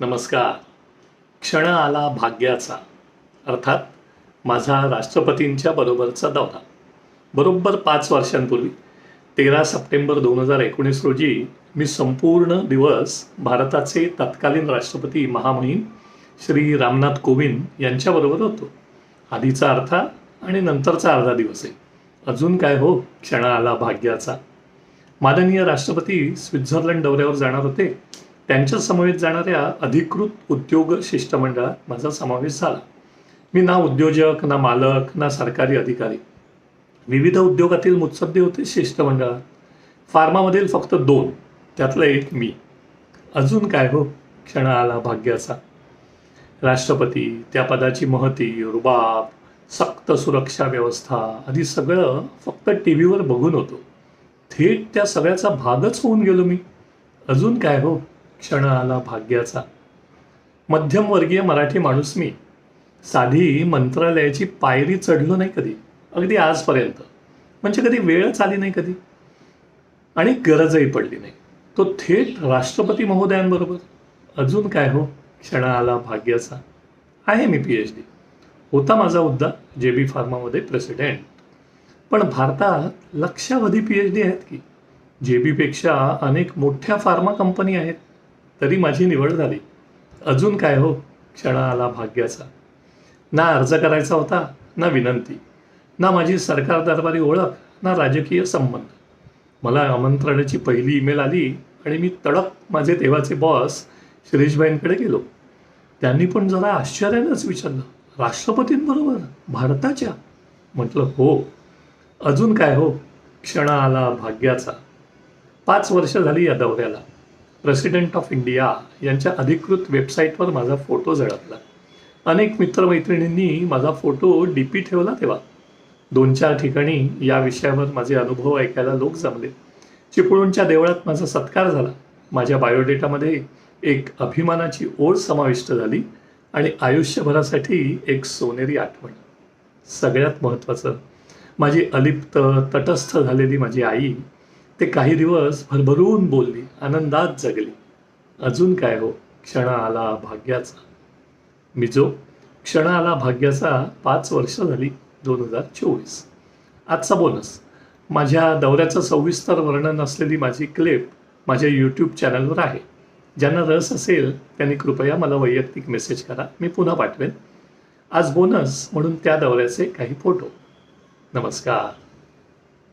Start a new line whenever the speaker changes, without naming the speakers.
नमस्कार. क्षण आला भाग्याचा. अर्थात माझा राष्ट्रपतींच्या बरोबरचा दौरा. बरोबर पाच वर्षांपूर्वी तेरा सप्टेंबर दोन हजार एकोणीस रोजी मी संपूर्ण दिवस भारताचे तत्कालीन राष्ट्रपती महामहिम श्री रामनाथ कोविंद यांच्याबरोबर होतो. आधीचा अर्धा आणि नंतरचा अर्धा दिवस आहे. अजून काय हो क्षण आला भाग्याचा? माननीय राष्ट्रपती स्वित्झर्लंड दौऱ्यावर जाणार होते. त्यांच्या समवेत जाणाऱ्या अधिकृत उद्योग शिष्टमंडळात माझा समावेश झाला. मी ना उद्योजक ना मालक ना सरकारी अधिकारी. विविध उद्योगातील मुत्सद्दे होते शिष्टमंडळात फार्मामधील फक्त दोन त्यातलं एक मी. अजून काय हो? क्षण आला भाग्याचा. राष्ट्रपती त्या पदाची महती रुबाब सक्त सुरक्षा व्यवस्था आधी सगळं फक्त टी व्हीवर बघून होतो. थेट त्या सगळ्याचा भागच होऊन गेलो मी. अजून काय हो? क्षण आला भाग्याचा. मध्यमवर्गीय मराठी माणूस मी. साधी मंत्रालयाची पायरी चढलो नाही कधी. अगदी आजपर्यंत. म्हणजे कधी वेळच आली नाही कधी. आणि गरजही पडली नाही. तो थेट राष्ट्रपती महोदयांबरोबर. अजून काय हो? क्षण आला भाग्याचा. आहे मी पी एच डी होता माझा हुद्दा जे बी फार्मामध्ये प्रेसिडेंट. पण भारतात लक्षावधी पी एच डी आहेत की? जे बीपेक्षा अनेक मोठ्या फार्मा कंपनी आहेत. तरी माझी निवड झाली. अजून काय हो? क्षण आला भाग्याचा. ना अर्ज करायचा होता ना विनंती. ना माझी सरकार दरबारी ओळख ना राजकीय संबंध. मला आमंत्रणाची पहिली ईमेल आली आणि मी तडक माझे तेव्हाचे बॉस शिरीषबाईंकडे गेलो. त्यांनी पण जरा आश्चर्यानंच विचारलं. राष्ट्रपतींबरोबर? भारताच्या? म्हटलं हो. अजून काय हो? क्षण आला भाग्याचा. पाच वर्ष झाली या दौऱ्याला. प्रेसिडेंट ऑफ इंडिया यांच्या अधिकृत वेबसाईटवर माझा फोटो झळकला. अनेक मित्रमैत्रिणींनी माझा फोटो डी पी ठेवला तेव्हा. दोन चार ठिकाणी या विषयावर माझे अनुभव ऐकायला लोक जमले. चिपळूणच्या देवळात माझा सत्कार झाला. माझ्या बायोडेटामध्ये एक अभिमानाची ओढ समाविष्ट झाली आणि आयुष्यभरासाठी एक सोनेरी आठवण. सगळ्यात महत्त्वाचं माझी अलिप्त तटस्थ झालेली माझी आई ते काही दिवस भरभरून बोलली आनंदात जगली. अजून काय हो क्षण आला भाग्याचा. मिजो क्षण आला भाग्याचा पाच वर्ष झाली दोन हजार चोवीस. आजचा बोनस. माझ्या दौऱ्याचं सविस्तर वर्णन असलेली माझी क्लिप माझ्या यूट्यूब चॅनलवर आहे. ज्यांना रस असेल त्यांनी कृपया मला वैयक्तिक मेसेज करा मी पुन्हा पाठवेन. आज बोनस म्हणून त्या दौऱ्याचे काही फोटो. नमस्कार.